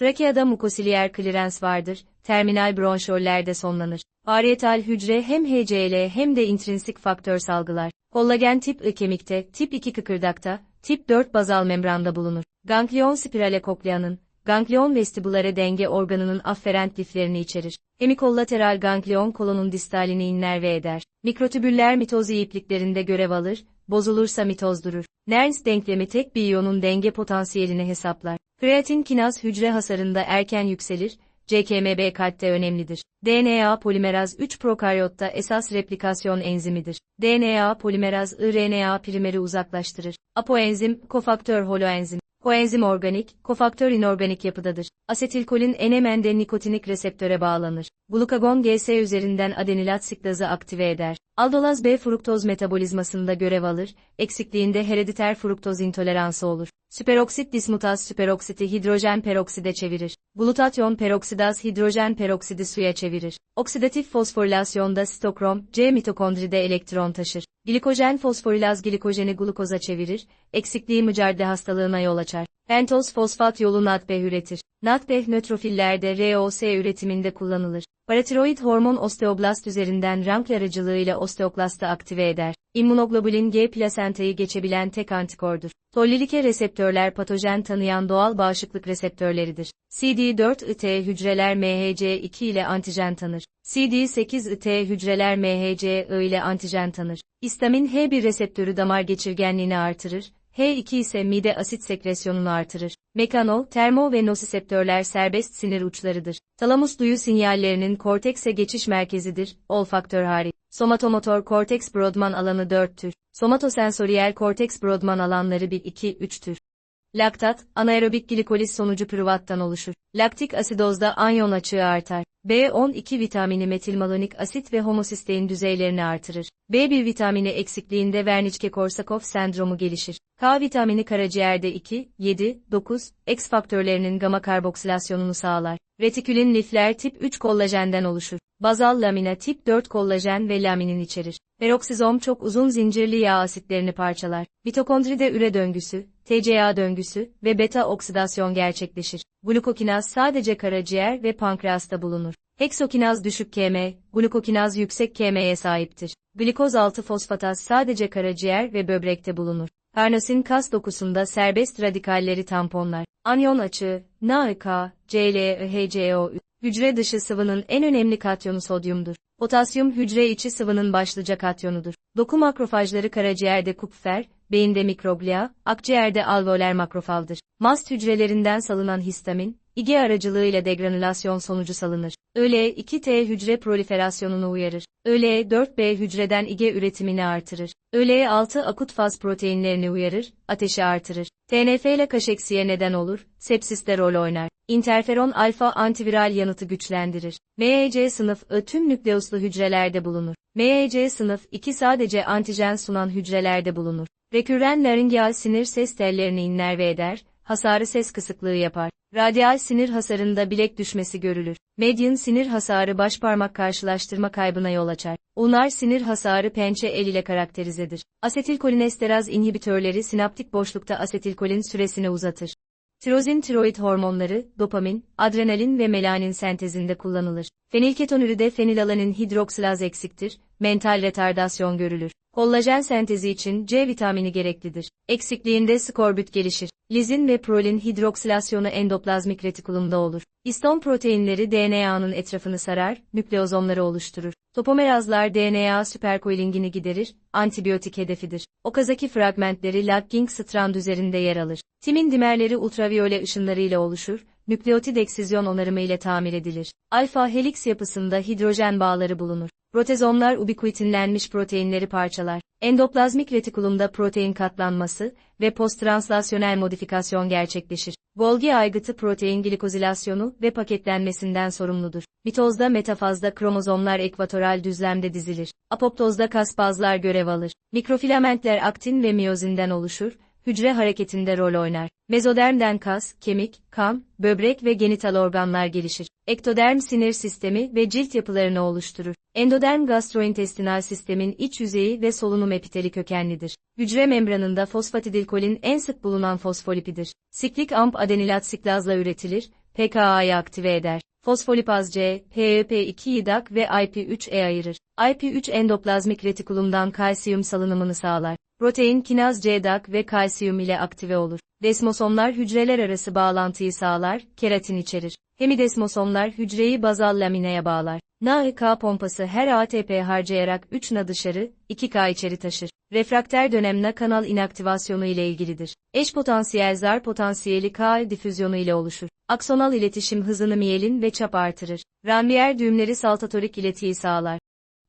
Trakeada mukosiliyer klirens vardır, terminal bronşollerde sonlanır. Parietal hücre hem HCl hem de intrinsik faktör salgılar. Kollagen tip I kemikte, tip 2 kıkırdakta, tip 4 bazal membranda bulunur. Ganglion spirale kokleanın, ganglion vestibulare denge organının afferent liflerini içerir. Hemikollateral ganglion kolonun distalini innerve eder. Mikrotübüller mitoz ipliklerinde görev alır, bozulursa mitoz durur. Nernst denklemi tek bir iyonun denge potansiyelini hesaplar. Kreatin kinaz hücre hasarında erken yükselir, CKMB kalpte önemlidir. DNA polimeraz 3 prokaryotta esas replikasyon enzimidir. DNA polimeraz RNA primeri uzaklaştırır. Apoenzim, kofaktör holoenzim. Koenzim organik, kofaktör inorganik yapıdadır. Asetilkolin enemende nikotinik reseptöre bağlanır. Glukagon GS üzerinden adenilat siklazı aktive eder. Aldolaz B fruktoz metabolizmasında görev alır, eksikliğinde herediter fruktoz intoleransı olur. Süperoksit dismutaz süperoksiti hidrojen perokside çevirir. Glutatyon peroksidaz hidrojen peroksidi suya çevirir. Oksidatif fosforilasyonda sitokrom, C mitokondride elektron taşır. Glikojen fosforilaz glikojeni glukoza çevirir, eksikliği mücarde hastalığına yol açar. Pentoz fosfat yolu NADPH üretir. NADPH nötrofillerde ROS üretiminde kullanılır. Paratiroid hormon osteoblast üzerinden rank aracılığıyla osteoklastı aktive eder. İmmunoglobulin G plasentayı geçebilen tek antikordur. Tollilike reseptörler patojen tanıyan doğal bağışıklık reseptörleridir. CD4-IT hücreler MHC2 ile antijen tanır. CD8-IT hücreler MHC-I ile antijen tanır. İstamin H1 reseptörü damar geçirgenliğini artırır, H2 ise mide asit sekresyonunu artırır. Mekanol, termo ve nosiseptörler serbest sinir uçlarıdır. Talamus duyu sinyallerinin kortekse geçiş merkezidir, olfaktör hariç. Somatomotor korteks Brodmann alanı 4 tür. Somatosensoriyel korteks Brodmann alanları 1-2-3 tür. Laktat, anaerobik glikoliz sonucu pürüvattan oluşur. Laktik asidozda anyon açığı artar. B12 vitamini metilmalonik asit ve homosistein düzeylerini artırır. B1 vitamini eksikliğinde Wernicke-Korsakoff sendromu gelişir. K vitamini karaciğerde 2, 7, 9, X faktörlerinin gama karboksilasyonunu sağlar. Retikülin lifler tip 3 kollajenden oluşur. Bazal lamina tip 4 kollajen ve laminin içerir. Peroksizom çok uzun zincirli yağ asitlerini parçalar. Mitokondride üre döngüsü, TCA döngüsü ve beta oksidasyon gerçekleşir. Glukokinaz sadece karaciğer ve pankreasta bulunur. Heksokinaz düşük KM, glukokinaz yüksek KM'ye sahiptir. Glikoz 6 fosfataz sadece karaciğer ve böbrekte bulunur. Karnosin kas dokusunda serbest radikalleri tamponlar. Anyon açığı, NaK, ClHCO, hücre dışı sıvının en önemli katyonu sodyumdur. Potasyum hücre içi sıvının başlıca katyonudur. Doku makrofajları karaciğerde kupfer, beyinde mikroglia, akciğerde alveoler makrofaldır. Mast hücrelerinden salınan histamin, İge aracılığıyla degranülasyon sonucu salınır. ÖL2T hücre proliferasyonunu uyarır. ÖL4B hücreden İge üretimini artırır. ÖL6 akut faz proteinlerini uyarır, ateşi artırır. TNF ile kaşeksiye neden olur, sepsiste rol oynar. Interferon alfa antiviral yanıtı güçlendirir. MEC sınıf I tüm nükleuslu hücrelerde bulunur. MEC sınıf 2 sadece antijen sunan hücrelerde bulunur. Rekürren laringeal sinir ses tellerini innerve eder, hasarı ses kısıklığı yapar. Radyal sinir hasarında bilek düşmesi görülür. Median sinir hasarı başparmak karşılaştırma kaybına yol açar. Ulnar sinir hasarı pençe el ile karakterizedir. Asetilkolinesteraz inhibitörleri sinaptik boşlukta asetilkolin süresini uzatır. Tirozin tiroid hormonları, dopamin, adrenalin ve melanin sentezinde kullanılır. Fenilketonüride fenilalanin hidroksilaz eksiktir, mental retardasyon görülür. Kollajen sentezi için C vitamini gereklidir. Eksikliğinde skorbut gelişir. Lizin ve prolin hidroksilasyonu endoplazmik retikulumda olur. İston proteinleri DNA'nın etrafını sarar, nükleozomları oluşturur. Topomerazlar DNA süperkoilingini giderir, antibiyotik hedefidir. Okazaki fragmentleri Lacking strand üzerinde yer alır. Timin dimerleri ultraviyole ışınlarıyla oluşur, nükleotid eksizyon onarımı ile tamir edilir. Alfa helix yapısında hidrojen bağları bulunur. Protezomlar ubiquitinlenmiş proteinleri parçalar. Endoplazmik retikulumda protein katlanması ve posttranslasyonel modifikasyon gerçekleşir. Golgi aygıtı protein glikozilasyonu ve paketlenmesinden sorumludur. Mitozda metafazda kromozomlar ekvatoral düzlemde dizilir. Apoptozda kaspazlar görev alır. Mikrofilamentler aktin ve miyozinden oluşur hücre hareketinde rol oynar. Mezodermden kas, kemik, kan, böbrek ve genital organlar gelişir. Ektoderm sinir sistemi ve cilt yapılarını oluşturur. Endoderm gastrointestinal sistemin iç yüzeyi ve solunum epiteli kökenlidir. Hücre membranında fosfatidilkolin en sık bulunan fosfolipidir. Siklik amp adenilat siklazla üretilir, PKA'yı aktive eder. Fosfolipaz C, PEP2 yidak ve IP3E ayırır. IP3 endoplazmik retikulumdan kalsiyum salınımını sağlar. Protein kinaz C dak ve kalsiyum ile aktive olur. Desmosomlar hücreler arası bağlantıyı sağlar, keratin içerir. Hemidesmosomlar hücreyi bazal lamineye bağlar. NAK pompası her ATP harcayarak 3 Na dışarı, 2K içeri taşır. Refrakter dönem Na kanal inaktivasyonu ile ilgilidir. Eş potansiyel zar potansiyeli K difüzyonu ile oluşur. Aksonal iletişim hızını miyelin ve çap artırır. Rambier düğümleri saltatorik iletiyi sağlar.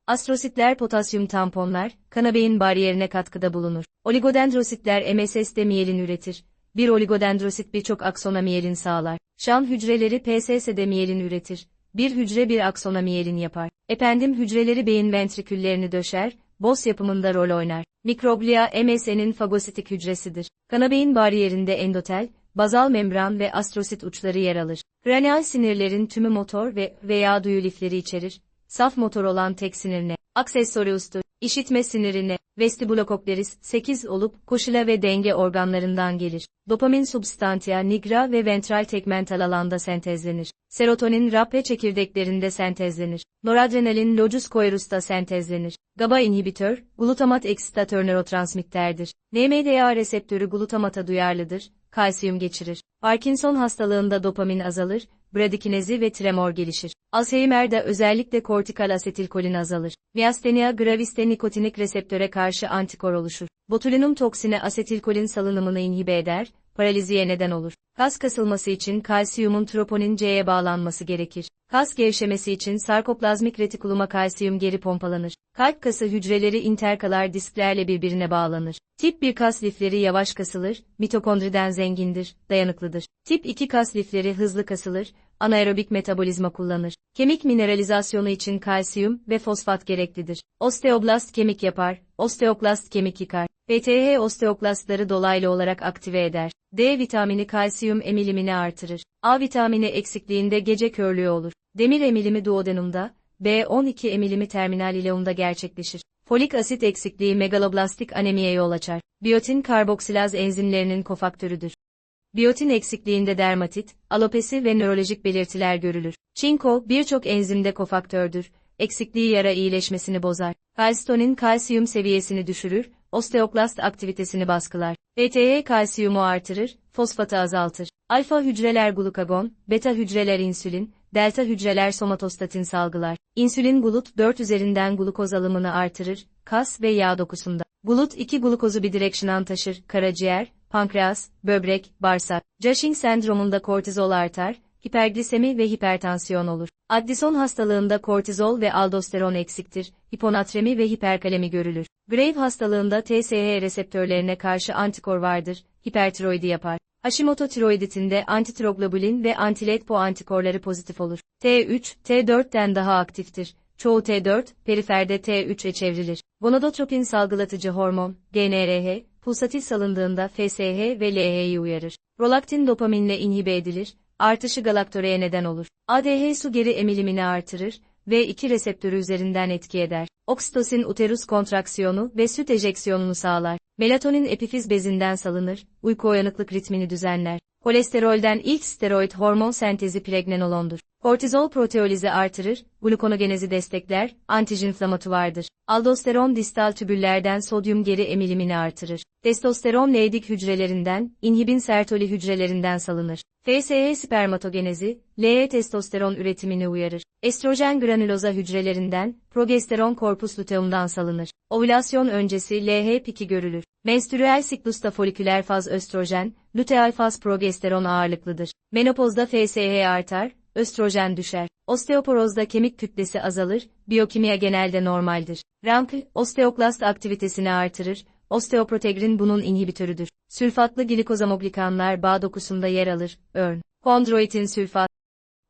Astrositler potasyum tamponlar, kana beyin bariyerine katkıda bulunur. Oligodendrositler MSS'de miyelin üretir. Bir oligodendrosit birçok aksona miyelin sağlar. Şan hücreleri PSS'de miyelin üretir. Bir hücre bir aksona miyelin yapar. Ependim hücreleri beyin ventriküllerini döşer, boz yapımında rol oynar. Mikroglia MSN'in fagositik hücresidir. Kana beyin bariyerinde endotel, bazal membran ve astrosit uçları yer alır. Kranial sinirlerin tümü motor ve veya duyu lifleri içerir. Saf motor olan tek sinir ne? Aksesuariustur. İşitme siniri ne? Vestibulokokleris 8 olup koşula ve denge organlarından gelir. Dopamin substantia nigra ve ventral tegmental alanda sentezlenir. Serotonin rapre çekirdeklerinde sentezlenir. Noradrenalin locus coerusta sentezlenir. GABA inhibitör, glutamat eksitatör nörotransmitterdir. NMDA reseptörü glutamata duyarlıdır, kalsiyum geçirir. Parkinson hastalığında dopamin azalır, bradikinezi ve tremor gelişir. Alzheimer'de özellikle kortikal asetilkolin azalır. Miastenia graviste nikotinik reseptöre karşı antikor oluşur. Botulinum toksini asetilkolin salınımını inhibe eder, paraliziye neden olur. Kas kasılması için kalsiyumun troponin C'ye bağlanması gerekir. Kas gevşemesi için sarkoplazmik retikuluma kalsiyum geri pompalanır. Kalp kası hücreleri interkalar disklerle birbirine bağlanır. Tip 1 kas lifleri yavaş kasılır, mitokondriden zengindir, dayanıklıdır. Tip 2 kas lifleri hızlı kasılır, anaerobik metabolizma kullanır. Kemik mineralizasyonu için kalsiyum ve fosfat gereklidir. Osteoblast kemik yapar, osteoklast kemik yıkar. PTH osteoklastları dolaylı olarak aktive eder. D vitamini kalsiyum emilimini artırır. A vitamini eksikliğinde gece körlüğü olur. Demir emilimi duodenumda, B12 emilimi terminal ileumda gerçekleşir. Folik asit eksikliği megaloblastik anemiye yol açar. Biyotin karboksilaz enzimlerinin kofaktörüdür. Biyotin eksikliğinde dermatit, alopesi ve nörolojik belirtiler görülür. Çinko birçok enzimde kofaktördür. Eksikliği yara iyileşmesini bozar. Kalsitonin kalsiyum seviyesini düşürür, osteoklast aktivitesini baskılar. PTH kalsiyumu artırır, fosfatı azaltır. Alfa hücreler glukagon, beta hücreler insülin, delta hücreler somatostatin salgılar. İnsülin glut 4 üzerinden glukoz alımını artırır, kas ve yağ dokusunda. Glut 2 glukozu bidireksiyon taşır, karaciğer, pankreas, böbrek, bağırsak. Cushing sendromunda kortizol artar, hiperglisemi ve hipertansiyon olur. Addison hastalığında kortizol ve aldosteron eksiktir, hiponatremi ve hiperkalemi görülür. Grave hastalığında TSH reseptörlerine karşı antikor vardır, hipertiroidi yapar. Hashimoto tiroiditinde antitiroglobulin ve antiletpo antikorları pozitif olur. T3, T4'ten daha aktiftir. Çoğu T4, periferde T3'e çevrilir. Gonadotropin salgılatıcı hormon, GnRH, pulsatil salındığında FSH ve LH'yi uyarır. Prolaktin dopaminle inhibe edilir, artışı galaktoreye neden olur. ADH su geri emilimini artırır, V2 reseptörü üzerinden etki eder. Oksitosin uterus kontraksiyonu ve süt ejeksiyonunu sağlar. Melatonin epifiz bezinden salınır, uyku uyanıklık ritmini düzenler. Kolesterolden ilk steroid hormon sentezi pregnenolondur. Kortizol proteolizi artırır, glukonogenezi destekler, antijinflamatuvardır. Aldosteron distal tübüllerden sodyum geri emilimini artırır. Testosteron Leydig hücrelerinden, inhibin sertoli hücrelerinden salınır. FSH spermatogenezi, LH testosteron üretimini uyarır. Estrojen granuloza hücrelerinden, progesteron korpus luteumdan salınır. Ovülasyon öncesi LH-2 görülür. Menstrüel siklusta foliküler faz östrojen, luteal faz progesteron ağırlıklıdır. Menopozda FSH artar, östrojen düşer. Osteoporozda kemik kütlesi azalır, biyokimya genelde normaldir. RAMP, osteoklast aktivitesini artırır, osteoprotegrin bunun inhibitörüdür. Sülfatlı glikozamoglikanlar bağ dokusunda yer alır, örn. Kondroitin sülfat.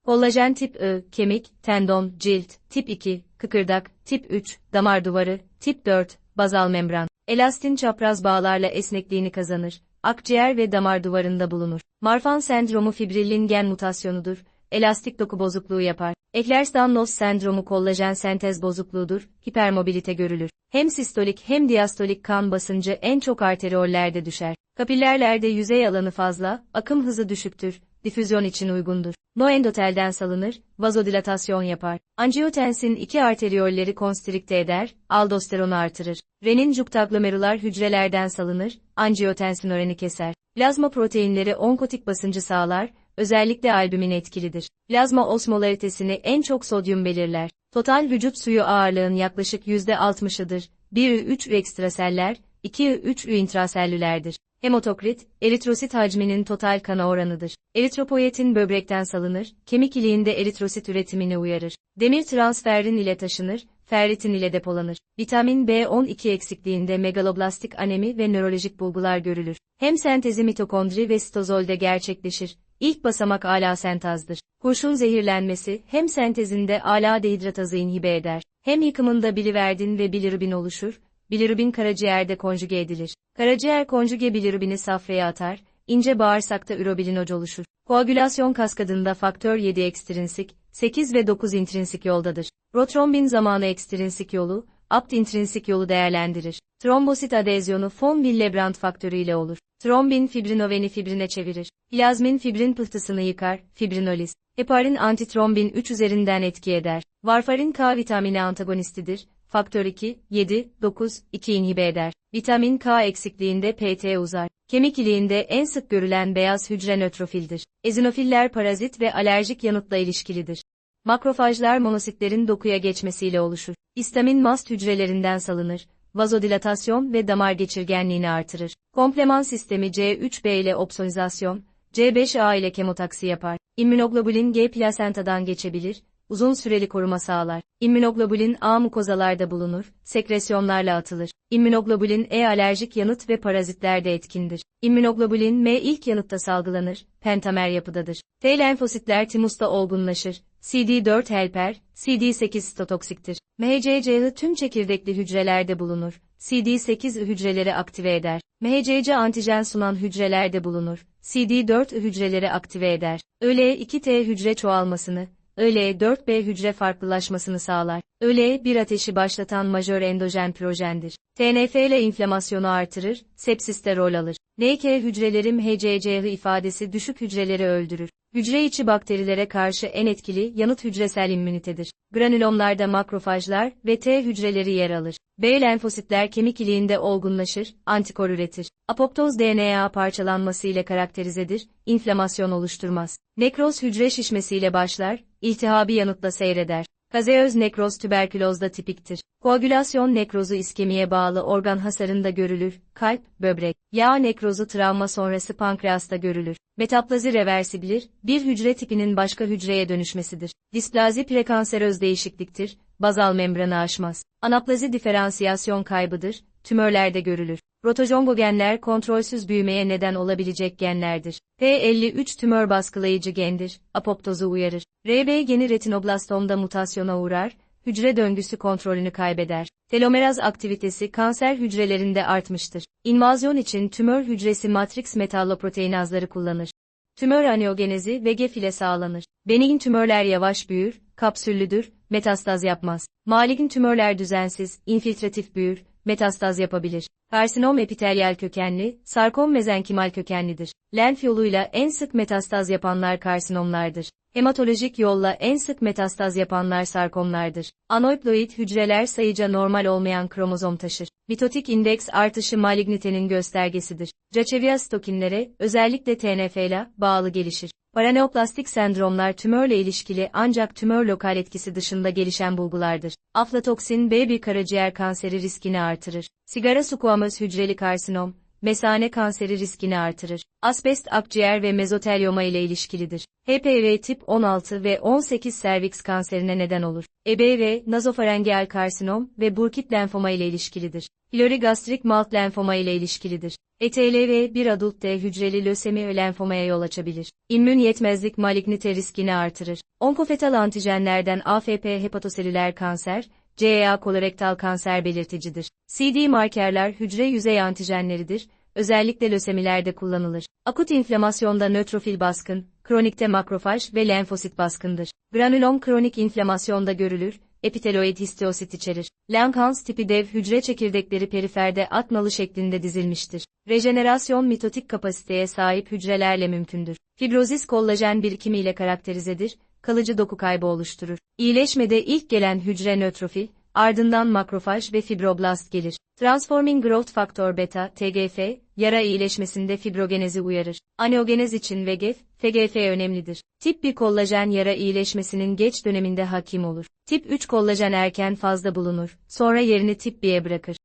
Kollajen tip I, kemik, tendon, cilt, tip 2, kıkırdak, tip 3, damar duvarı, tip 4, bazal membran. Elastin çapraz bağlarla esnekliğini kazanır. Akciğer ve damar duvarında bulunur. Marfan sendromu fibrillin gen mutasyonudur. Elastik doku bozukluğu yapar. Ehlers-Danlos sendromu kollajen sentez bozukluğudur. Hipermobilite görülür. Hem sistolik hem diastolik kan basıncı en çok arteriollerde düşer. Kapillerlerde yüzey alanı fazla, akım hızı düşüktür. difüzyon için uygundur. No endotelden salınır, vazodilatasyon yapar. Angiotensin iki arteriyolleri konstrikte eder, aldosteronu artırır. Renin juktaglomerular hücrelerden salınır, angiotensin oranı keser. Plazma proteinleri onkotik basıncı sağlar, özellikle albümin etkilidir. Plazma osmolaritesini en çok sodyum belirler. Total vücut suyu ağırlığın yaklaşık %60'ıdır. 1-3 ekstraseller, 2-3 intrasellülerdir. Hematokrit, eritrosit hacminin total kana oranıdır. Eritropoyetin böbrekten salınır, kemik iliğinde eritrosit üretimini uyarır. Demir transferin ile taşınır, ferritin ile depolanır. Vitamin B12 eksikliğinde megaloblastik anemi ve nörolojik bulgular görülür. Hem sentezi mitokondri ve sitozolde gerçekleşir. İlk basamak ala sentazdır. Kurşun zehirlenmesi hem sentezinde ala dehidratazı inhibe eder, hem yıkımında biliverdin ve bilirubin oluşur, bilirubin karaciğerde konjüge edilir. Karaciğer konjüge bilirubini safraya atar, ince bağırsakta ürobilinoç oluşur. Koagülasyon kaskadında faktör 7 ekstrinsik, 8 ve 9 intrinsik yoldadır. Protrombin zamanı ekstrinsik yolu, apt intrinsik yolu değerlendirir. Trombosit adezyonu von Willebrand faktörü ile olur. Trombin fibrinoveni fibrine çevirir. Plazmin fibrin pıhtısını yıkar, fibrinoliz. Heparin antitrombin 3 üzerinden etki eder. Varfarin K vitamini antagonistidir. Faktör 2, 7, 9, 2 inhibe eder. Vitamin K eksikliğinde PT uzar. Kemik iliğinde en sık görülen beyaz hücre nötrofildir. Ezinofiller parazit ve alerjik yanıtla ilişkilidir. Makrofajlar monositlerin dokuya geçmesiyle oluşur. İstamin mast hücrelerinden salınır. Vazodilatasyon ve damar geçirgenliğini artırır. Kompleman sistemi C3B ile opsonizasyon, C5A ile kemotaksi yapar. İmmünoglobulin G plasentadan geçebilir, uzun süreli koruma sağlar. İmmünoglobulin A mukozalarda bulunur, sekresyonlarla atılır. İmmünoglobulin E alerjik yanıt ve parazitlerde etkindir. İmmünoglobulin M ilk yanıtta salgılanır, pentamer yapıdadır. T lenfositler timusta olgunlaşır. CD4 helper, CD8 sitotoksiktir. MHCC'ı tüm çekirdekli hücrelerde bulunur. CD8 hücreleri aktive eder. MHCC antijen sunan hücrelerde bulunur. CD4 hücreleri aktive eder. IL-2T hücre çoğalmasını, IL-4B hücre farklılaşmasını sağlar. IL-1 ateşi başlatan majör endojen projendir. TNF ile inflamasyonu artırır, sepsiste rol alır. NK hücrelerim HCCH ifadesi düşük hücreleri öldürür. Hücre içi bakterilere karşı en etkili yanıt hücresel immünitedir. Granülomlarda makrofajlar ve T hücreleri yer alır. B lenfositler kemik iliğinde olgunlaşır, antikor üretir. Apoptoz DNA parçalanması ile karakterizedir, inflamasyon oluşturmaz. Nekroz hücre şişmesiyle başlar, iltihabi yanıtla seyreder. Kazeöz nekroz tüberkülozda tipiktir. Koagülasyon nekrozu iskemiye bağlı organ hasarında görülür, kalp, böbrek. Yağ nekrozu travma sonrası pankreasta görülür. Metaplazi reversibilir, bir hücre tipinin başka hücreye dönüşmesidir. Displazi prekanseröz değişikliktir, bazal membranı aşmaz. Anaplazi diferansiyasyon kaybıdır, tümörlerde görülür. Rotojongo genler kontrolsüz büyümeye neden olabilecek genlerdir. P53 tümör baskılayıcı gendir, apoptozu uyarır. RB geni retinoblastomda mutasyona uğrar, hücre döngüsü kontrolünü kaybeder. Telomeraz aktivitesi kanser hücrelerinde artmıştır. İnvazyon için tümör hücresi matrix metalloproteinazları kullanır. Tümör aniogenezi ve GEF ile sağlanır. Benign tümörler yavaş büyür, kapsüllüdür, metastaz yapmaz. Malign tümörler düzensiz, infiltratif büyür, metastaz yapabilir. Karsinom epitelyal kökenli, sarkom mezenkimal kökenlidir. Lenf yoluyla en sık metastaz yapanlar karsinomlardır. Hematolojik yolla en sık metastaz yapanlar sarkomlardır. Anoiploid hücreler sayıca normal olmayan kromozom taşır. Mitotik indeks artışı malignitenin göstergesidir. Cachevias stokinlere, özellikle TNF ile bağlı gelişir. Paraneoplastik sendromlar tümörle ilişkili ancak tümör lokal etkisi dışında gelişen bulgulardır. Aflatoksin B1 karaciğer kanseri riskini artırır. Sigara sukuamöz hücreli karsinom, mesane kanseri riskini artırır. Asbest akciğer ve mezotelyoma ile ilişkilidir. HPV tip 16 ve 18 serviks kanserine neden olur. EBV, nazofarengeal karsinom ve burkit lenfoma ile ilişkilidir. Hilori gastrik malt lenfoma ile ilişkilidir. ETLV bir adult D hücreli lösemi lenfomaya yol açabilir. İmmün yetmezlik malignite riskini artırır. Onkofetal antijenlerden AFP hepatoselüler kanser, CEA kolorektal kanser belirticidir. CD markerler hücre yüzey antijenleridir, özellikle lösemilerde kullanılır. Akut inflamasyonda nötrofil baskın, kronikte makrofaj ve lenfosit baskındır. Granülom kronik inflamasyonda görülür, epiteloid histosit içerir. Langhans tipi dev hücre çekirdekleri periferde at nalı şeklinde dizilmiştir. Rejenerasyon mitotik kapasiteye sahip hücrelerle mümkündür. Fibrozis kollajen birikimiyle karakterizedir, kalıcı doku kaybı oluşturur. İyileşmede ilk gelen hücre nötrofil, ardından makrofaj ve fibroblast gelir. Transforming Growth Factor Beta, TGF, yara iyileşmesinde fibrogenezi uyarır. Aneogenez için VEGF, FGF önemlidir. Tip 1 kollajen yara iyileşmesinin geç döneminde hakim olur. Tip 3 kollajen erken fazla bulunur, sonra yerini tip 1'e bırakır.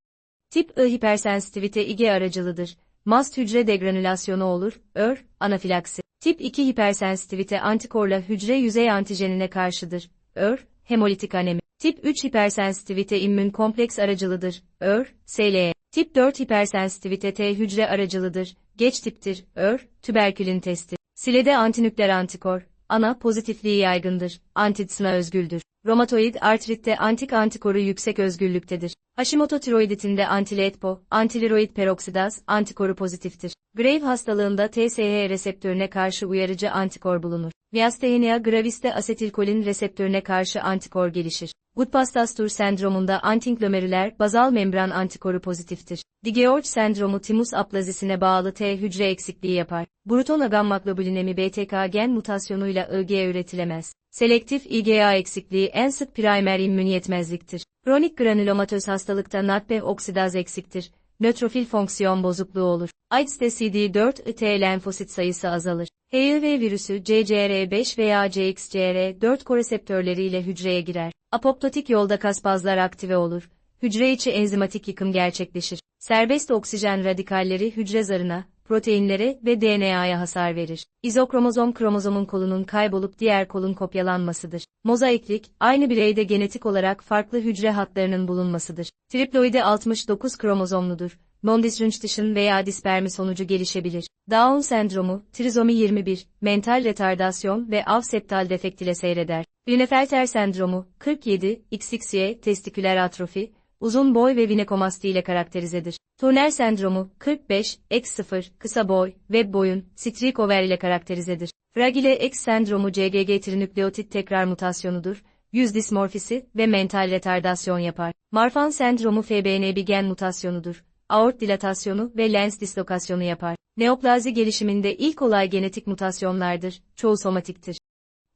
Tip I hipersensitivite IgE aracılıdır. Mast hücre degranülasyonu olur, ör, anafilaksi. Tip 2 hipersensitivite antikorla hücre yüzey antijenine karşıdır, ör, hemolitik anemi. Tip 3 hipersensitivite immün kompleks aracılıdır, ör, SLE. Tip 4 hipersensitivite T hücre aracılıdır, geç tiptir, ör, tüberkülin testi. Silede antinükleer antikor, ana pozitifliği yaygındır, antidsına özgüldür. Romatoid artritte antik antikoru yüksek özgürlüktedir. Hashimoto tiroiditinde antiletpo, antiliroid peroksidaz, antikoru pozitiftir. Grave hastalığında TSH reseptörüne karşı uyarıcı antikor bulunur. Myasthenia gravis'te asetilkolin reseptörüne karşı antikor gelişir. Goodpastastur sendromunda antiglomeriler bazal membran antikoru pozitiftir. Digeorge sendromu timus aplazisine bağlı T hücre eksikliği yapar. Bruton agammaklobulinemi BTK gen mutasyonuyla IgE üretilemez. Selektif IgA eksikliği en sık primer immün yetmezliktir. Kronik granulomatöz hastalıkta NADP oksidaz eksiktir. Nötrofil fonksiyon bozukluğu olur. AIDS'te CD4 T lenfosit sayısı azalır. HIV virüsü CCR5 veya CXCR4 koreseptörleriyle hücreye girer. Apoptotik yolda kaspazlar aktive olur. Hücre içi enzimatik yıkım gerçekleşir. Serbest oksijen radikalleri hücre zarına, proteinlere ve DNA'ya hasar verir. İzokromozom kromozomun kolunun kaybolup diğer kolun kopyalanmasıdır. Mozaiklik, aynı bireyde genetik olarak farklı hücre hatlarının bulunmasıdır. Triploide 69 kromozomludur. Non-disjunction veya dispermi sonucu gelişebilir. Down sendromu, trizomi 21, mental retardasyon ve avseptal defekt ile seyreder. Klinefelter sendromu, 47, XXY, testiküler atrofi, uzun boy ve vinekomasti ile karakterizedir. Turner sendromu, 45, X0, kısa boy, web boyun, strik over ile karakterizedir. Fragile X sendromu CGG trinükleotit tekrar mutasyonudur, yüz dismorfisi ve mental retardasyon yapar. Marfan sendromu FBNB gen mutasyonudur. Aort dilatasyonu ve lens dislokasyonu yapar. Neoplazi gelişiminde ilk olay genetik mutasyonlardır, çoğu somatiktir.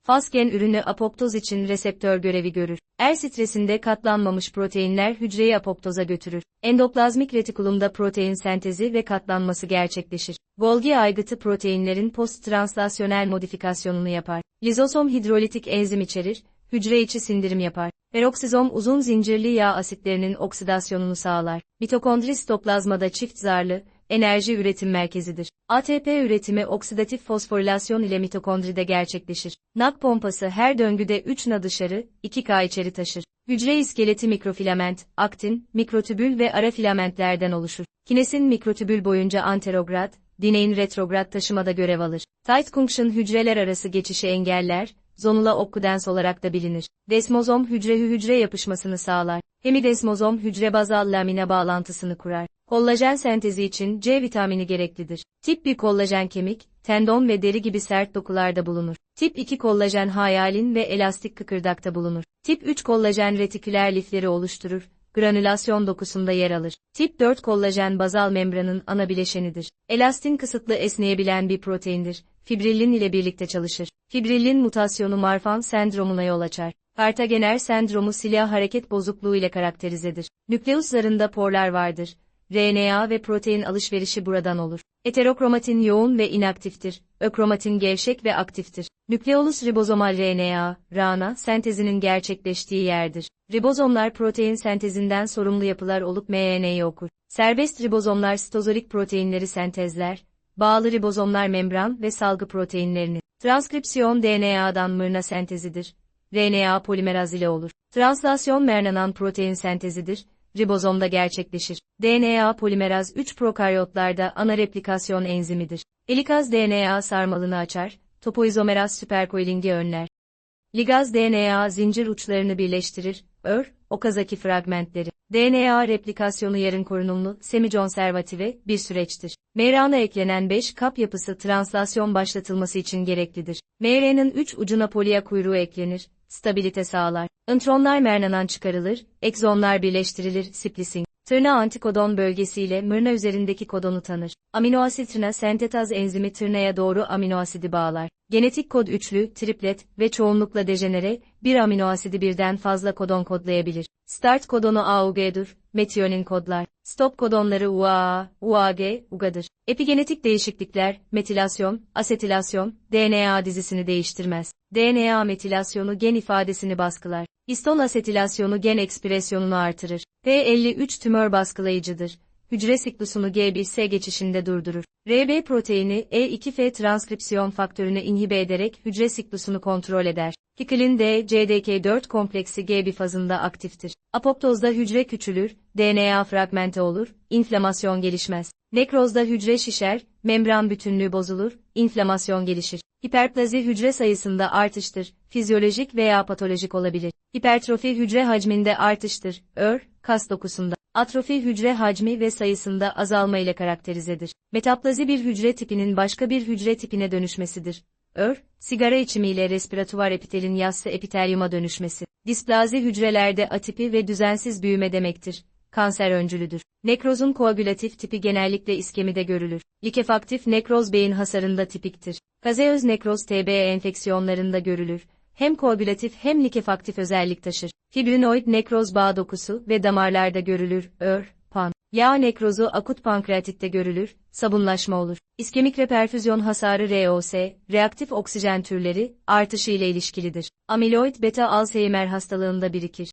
Fasgen ürünü apoptoz için reseptör görevi görür. Er stresinde katlanmamış proteinler hücreyi apoptoza götürür. Endoplazmik retikulumda protein sentezi ve katlanması gerçekleşir. Golgi aygıtı proteinlerin post-translasyonel modifikasyonunu yapar. Lizosom hidrolitik enzim içerir, hücre içi sindirim yapar. Peroksizom uzun zincirli yağ asitlerinin oksidasyonunu sağlar. Mitokondri sitoplazmada çift zarlı, enerji üretim merkezidir. ATP üretimi oksidatif fosforilasyon ile mitokondride gerçekleşir. NAK pompası her döngüde 3 Na dışarı, 2K içeri taşır. Hücre iskeleti mikrofilament, aktin, mikrotübül ve ara filamentlerden oluşur. Kinesin mikrotübül boyunca anterograd, dineyin retrograd taşımada görev alır. Tight junction hücreler arası geçişi engeller, zonula okkudens olarak da bilinir. Desmozom hücre hücre yapışmasını sağlar. Hemidesmozom hücre bazal lamina bağlantısını kurar. Kollajen sentezi için C vitamini gereklidir. Tip 1 kollajen kemik, tendon ve deri gibi sert dokularda bulunur. Tip 2 kollajen hayalin ve elastik kıkırdakta bulunur. Tip 3 kollajen retiküler lifleri oluşturur. Granülasyon dokusunda yer alır. Tip 4 kollajen bazal membranın ana bileşenidir. Elastin kısıtlı esneyebilen bir proteindir. Fibrillin ile birlikte çalışır. Fibrillin mutasyonu Marfan sendromuna yol açar. Cartagener sendromu silah hareket bozukluğu ile karakterizedir. Nükleus zarında porlar vardır. RNA ve protein alışverişi buradan olur. Heterokromatin yoğun ve inaktiftir. Ökromatin gevşek ve aktiftir. Nükleolus ribozomal RNA, RNA sentezinin gerçekleştiği yerdir. Ribozomlar protein sentezinden sorumlu yapılar olup mRNA'yı okur. Serbest ribozomlar sitozolik proteinleri sentezler, bağlı ribozomlar membran ve salgı proteinlerini. Transkripsiyon DNA'dan mRNA sentezidir. RNA polimeraz ile olur. Translasyon mRNA'nın protein sentezidir ribozomda gerçekleşir. DNA polimeraz 3 prokaryotlarda ana replikasyon enzimidir. Helikaz DNA sarmalını açar, topoizomeraz süperkoilingi önler. Ligaz DNA zincir uçlarını birleştirir, ör, okazaki fragmentleri. DNA replikasyonu yarın korunumlu, semi-conservative bir süreçtir. MRNA eklenen 5 kap yapısı translasyon başlatılması için gereklidir. MRNA'nın 3 ucuna poliya kuyruğu eklenir, stabilite sağlar. Intronlar mernanan çıkarılır, egzonlar birleştirilir, splicing. Tırna antikodon bölgesiyle mırna üzerindeki kodonu tanır. Aminoasit sentetaz enzimi tırnaya doğru aminoasidi bağlar. Genetik kod üçlü, triplet ve çoğunlukla dejenere, bir aminoasidi birden fazla kodon kodlayabilir. Start kodonu AUG'dur, metiyonin kodlar. Stop kodonları UAA, UAG, UGA'dır. Epigenetik değişiklikler, metilasyon, asetilasyon, DNA dizisini değiştirmez. DNA metilasyonu gen ifadesini baskılar. Histon asetilasyonu gen ekspresyonunu artırır. P53 tümör baskılayıcıdır. Hücre siklusunu G1S geçişinde durdurur. RB proteini E2F transkripsiyon faktörünü inhibe ederek hücre siklusunu kontrol eder. Kiklin D, CDK4 kompleksi G1 fazında aktiftir. Apoptozda hücre küçülür, DNA fragmente olur, inflamasyon gelişmez. Nekrozda hücre şişer, membran bütünlüğü bozulur, inflamasyon gelişir. Hiperplazi hücre sayısında artıştır, fizyolojik veya patolojik olabilir. Hipertrofi hücre hacminde artıştır, ör, kas dokusunda. Atrofi hücre hacmi ve sayısında azalma ile karakterizedir. Metaplazi bir hücre tipinin başka bir hücre tipine dönüşmesidir. Ör, sigara içimiyle respiratuvar epitelin yassı epitelyuma dönüşmesi. Displazi hücrelerde atipi ve düzensiz büyüme demektir. Kanser öncülüdür. Nekrozun koagülatif tipi genellikle iskemide görülür. Likefaktif nekroz beyin hasarında tipiktir. Kazeöz nekroz TB enfeksiyonlarında görülür. Hem koagülatif hem likefaktif özellik taşır. Fibrinoid nekroz bağ dokusu ve damarlarda görülür. Ör. Yağ nekrozu akut pankreatitte görülür, sabunlaşma olur. İskemik reperfüzyon hasarı ROS, reaktif oksijen türleri, artışı ile ilişkilidir. Amiloid beta Alzheimer hastalığında birikir.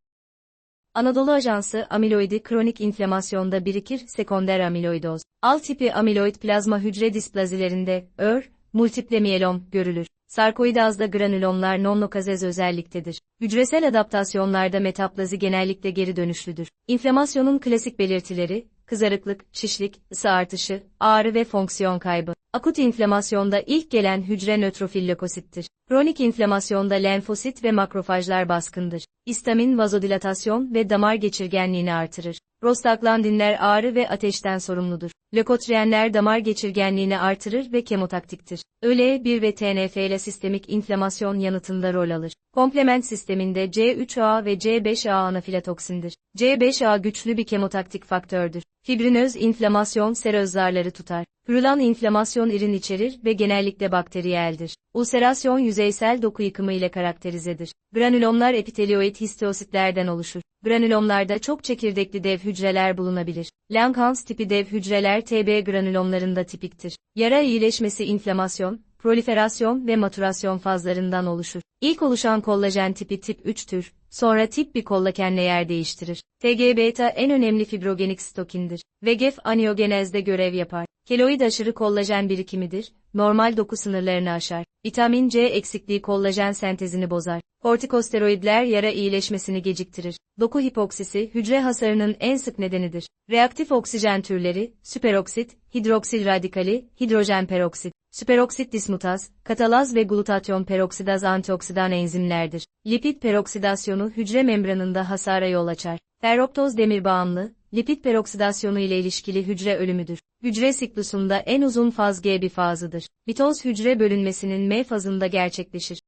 Anadolu Ajansı amiloidi kronik inflamasyonda birikir sekonder amiloidoz. Alt tipi amiloid plazma hücre displazilerinde, ör, multiple miyelom görülür. Sarkoidazda granülomlar nonlokazez özelliktedir. Hücresel adaptasyonlarda metaplazi genellikle geri dönüşlüdür. İnflamasyonun klasik belirtileri, kızarıklık, şişlik, ısı artışı, ağrı ve fonksiyon kaybı. Akut inflamasyonda ilk gelen hücre nötrofil lökosittir. Kronik inflamasyonda lenfosit ve makrofajlar baskındır. İstamin vazodilatasyon ve damar geçirgenliğini artırır. Prostaglandinler ağrı ve ateşten sorumludur. Lökotrienler damar geçirgenliğini artırır ve kemotaktiktir. ÖL1 ve TNF sistemik inflamasyon yanıtında rol alır. Komplement sisteminde C3A ve C5A anafilatoksindir. C5A güçlü bir kemotaktik faktördür. Fibrinöz inflamasyon seröz zarları tutar. Pürülan inflamasyon irin içerir ve genellikle bakteriyeldir. Ulserasyon yüzeysel doku yıkımı ile karakterizedir. Granülomlar epitelioid histiositlerden oluşur. Granülomlarda çok çekirdekli dev hücreler bulunabilir. Langhans tipi dev hücreler TB granülomlarında tipiktir. Yara iyileşmesi inflamasyon, proliferasyon ve maturasyon fazlarından oluşur. İlk oluşan kollajen tipi tip 3'tür, sonra tip 1 kollakenle yer değiştirir. TG-beta en önemli fibrogenik stokindir. VEGF aniyogenezde görev yapar. Keloid aşırı kollajen birikimidir, normal doku sınırlarını aşar. Vitamin C eksikliği kollajen sentezini bozar. Kortikosteroidler yara iyileşmesini geciktirir. Doku hipoksisi hücre hasarının en sık nedenidir. Reaktif oksijen türleri, süperoksit, hidroksil radikali, hidrojen peroksit, süperoksit dismutaz, katalaz ve glutatyon peroksidaz antioksidan enzimlerdir. Lipid peroksidasyonu hücre membranında hasara yol açar. Ferroptoz demir bağımlı, lipid peroksidasyonu ile ilişkili hücre ölümüdür. Hücre siklusunda en uzun faz G1 fazıdır. Mitoz hücre bölünmesinin M fazında gerçekleşir.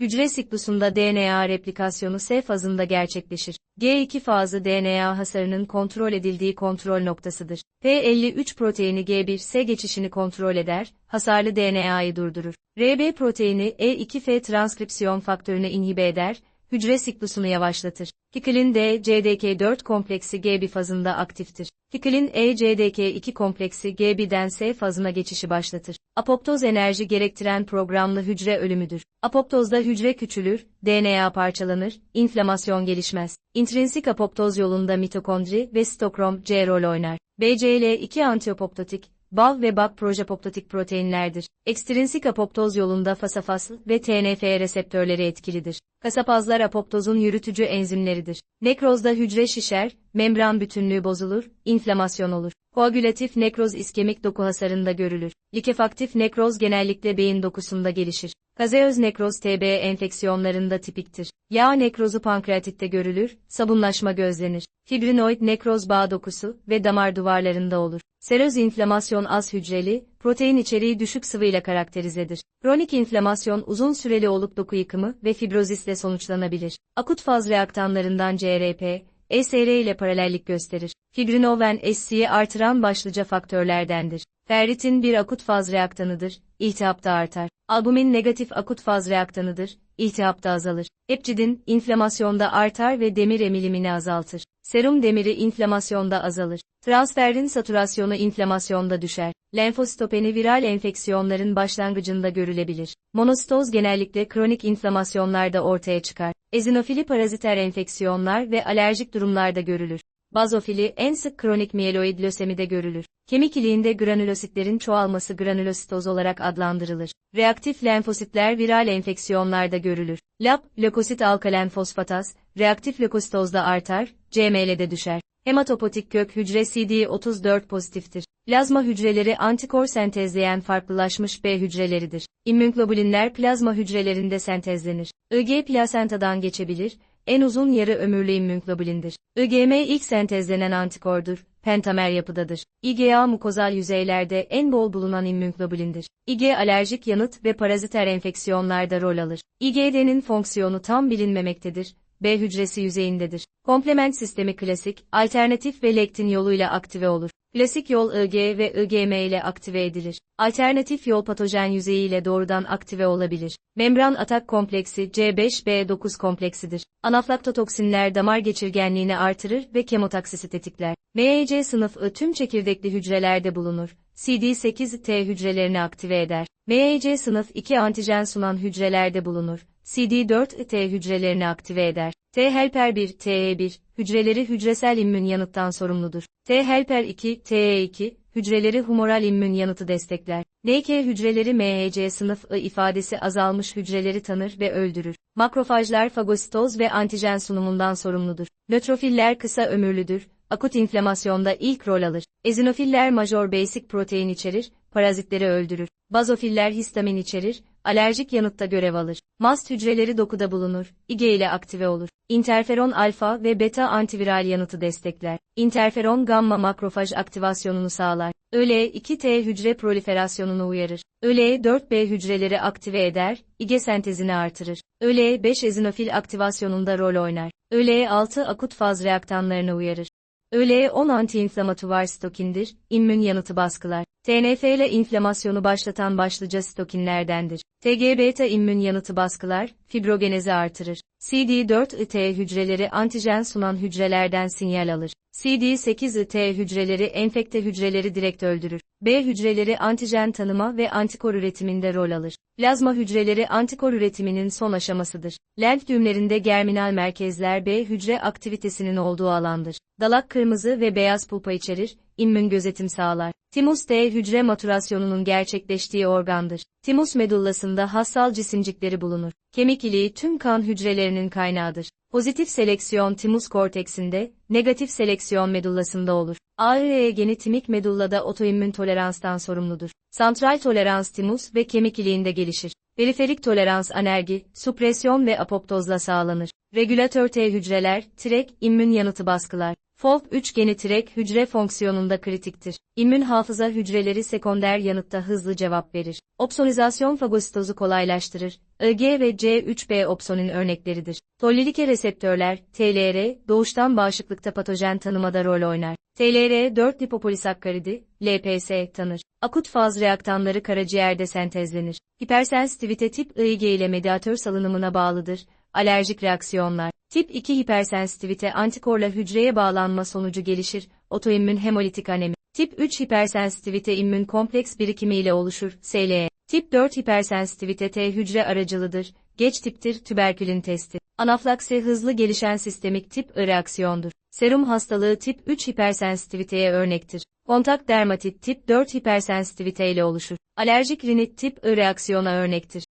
Hücre siklusunda DNA replikasyonu S fazında gerçekleşir. G2 fazı DNA hasarının kontrol edildiği kontrol noktasıdır. P53 proteini G1-S geçişini kontrol eder, hasarlı DNA'yı durdurur. RB proteini E2F transkripsiyon faktörünü inhibe eder, hücre siklusunu yavaşlatır. Kiklin D, CDK4 kompleksi G1 fazında aktiftir. Kiklin E, CDK2 kompleksi G1'den S fazına geçişi başlatır. Apoptoz enerji gerektiren programlı hücre ölümüdür. Apoptozda hücre küçülür, DNA parçalanır, inflamasyon gelişmez. İntrinsik apoptoz yolunda mitokondri ve sitokrom C rol oynar. BCL2 antiapoptotik, Bal ve bak projapoptotik proteinlerdir. Ekstrinsik apoptoz yolunda fasafasl ve TNF reseptörleri etkilidir. Kasapazlar apoptozun yürütücü enzimleridir. Nekrozda hücre şişer, membran bütünlüğü bozulur, inflamasyon olur. Koagülatif nekroz iskemik doku hasarında görülür. Likefaktif nekroz genellikle beyin dokusunda gelişir. Gazeöz nekroz TB enfeksiyonlarında tipiktir. Yağ nekrozu pankreatitte görülür, sabunlaşma gözlenir. Fibrinoid nekroz bağ dokusu ve damar duvarlarında olur. Seröz inflamasyon az hücreli, protein içeriği düşük sıvıyla karakterizedir. Kronik inflamasyon uzun süreli olup doku yıkımı ve fibrozisle sonuçlanabilir. Akut faz reaktanlarından CRP, ESR ile paralellik gösterir. Fibrinoven SC'yi artıran başlıca faktörlerdendir. Ferritin bir akut faz reaktanıdır, iltihapta artar. Albumin negatif akut faz reaktanıdır, iltihapta azalır. Epcidin, inflamasyonda artar ve demir emilimini azaltır. Serum demiri inflamasyonda azalır. Transferin satürasyonu inflamasyonda düşer. Lenfositopeni viral enfeksiyonların başlangıcında görülebilir. Monostoz genellikle kronik inflamasyonlarda ortaya çıkar. Ezinofili paraziter enfeksiyonlar ve alerjik durumlarda görülür. Bazofili en sık kronik miyeloid lösemide görülür. Kemik iliğinde granülositlerin çoğalması granülositoz olarak adlandırılır. Reaktif lenfositler viral enfeksiyonlarda görülür. LAP, lökosit alkalen fosfataz, reaktif lökositozda artar, CML'de düşer. Hematopotik kök hücre CD34 pozitiftir. Plazma hücreleri antikor sentezleyen farklılaşmış B hücreleridir. İmmünglobulinler plazma hücrelerinde sentezlenir. IG plasentadan geçebilir, en uzun yarı ömürlü immünglobulindir. IgM ilk sentezlenen antikordur, pentamer yapıdadır. IgA mukozal yüzeylerde en bol bulunan immünglobulindir. Ig alerjik yanıt ve paraziter enfeksiyonlarda rol alır. IgD'nin fonksiyonu tam bilinmemektedir. B hücresi yüzeyindedir. Komplement sistemi klasik, alternatif ve lektin yoluyla aktive olur. Klasik yol Ig ve IgM ile aktive edilir. Alternatif yol patojen yüzeyiyle doğrudan aktive olabilir. Membran atak kompleksi C5B9 kompleksidir. Anaflaktotoksinler damar geçirgenliğini artırır ve kemotaksisi tetikler. MEC sınıfı tüm çekirdekli hücrelerde bulunur. CD8T hücrelerini aktive eder. MEC sınıf 2 antijen sunan hücrelerde bulunur. CD4T hücrelerini aktive eder. T helper 1, TE1, hücreleri hücresel immün yanıttan sorumludur. T helper 2, TE2, hücreleri humoral immün yanıtı destekler. NK hücreleri MEC sınıf I ifadesi azalmış hücreleri tanır ve öldürür. Makrofajlar fagositoz ve antijen sunumundan sorumludur. Nötrofiller kısa ömürlüdür, akut inflamasyonda ilk rol alır. Ezinofiller major basic protein içerir, parazitleri öldürür. Bazofiller histamin içerir, alerjik yanıtta görev alır. Mast hücreleri dokuda bulunur, IgE ile aktive olur. Interferon alfa ve beta antiviral yanıtı destekler. Interferon gamma makrofaj aktivasyonunu sağlar. IL-2T hücre proliferasyonunu uyarır. IL-4B hücreleri aktive eder, IgE sentezini artırır. IL-5 ezinofil aktivasyonunda rol oynar. IL-6 akut faz reaktanlarını uyarır. IL-10 antiinflamatuvar stokindir, immün yanıtı baskılar. TNF ile inflamasyonu başlatan başlıca stokinlerdendir. TGBT immün yanıtı baskılar, fibrogenezi artırır. CD4-IT hücreleri antijen sunan hücrelerden sinyal alır. CD8-IT hücreleri enfekte hücreleri direkt öldürür. B hücreleri antijen tanıma ve antikor üretiminde rol alır. Plazma hücreleri antikor üretiminin son aşamasıdır. Lenf düğümlerinde germinal merkezler B hücre aktivitesinin olduğu alandır. Dalak kırmızı ve beyaz pulpa içerir, immün gözetim sağlar. Timus D hücre maturasyonunun gerçekleştiği organdır. Timus medullasında hassal cisimcikleri bulunur. Kemik iliği tüm kan hücrelerinin kaynağıdır. Pozitif seleksiyon timus korteksinde, negatif seleksiyon medullasında olur. ARE geni timik medullada otoimmün toleranstan sorumludur. Santral tolerans timus ve kemik iliğinde gelişir. Periferik tolerans anergi, supresyon ve apoptozla sağlanır. Regülatör T hücreler, tirek, immün yanıtı baskılar. FOLP3 geni tirek hücre fonksiyonunda kritiktir. İmmün hafıza hücreleri sekonder yanıtta hızlı cevap verir. Opsonizasyon fagositozu kolaylaştırır. IG ve C3B opsonin örnekleridir. Tollilike reseptörler, TLR, doğuştan bağışıklıkta patojen tanımada rol oynar. TLR 4 lipopolisakkaridi, LPS tanır. Akut faz reaktanları karaciğerde sentezlenir. Hipersensitivite tip IG ile mediatör salınımına bağlıdır. Alerjik reaksiyonlar. Tip 2 hipersensitivite antikorla hücreye bağlanma sonucu gelişir. Otoimmün hemolitik anemi. Tip 3 hipersensitivite immün kompleks birikimi ile oluşur. SLE. Tip 4 hipersensitivite T hücre aracılıdır. Geç tiptir tüberkülin testi. Anaflaksi hızlı gelişen sistemik tip reaksiyondur. Serum hastalığı tip 3 hipersensitiviteye örnektir. Kontak dermatit tip 4 hipersensitivite ile oluşur. Alerjik rinit tip reaksiyona örnektir.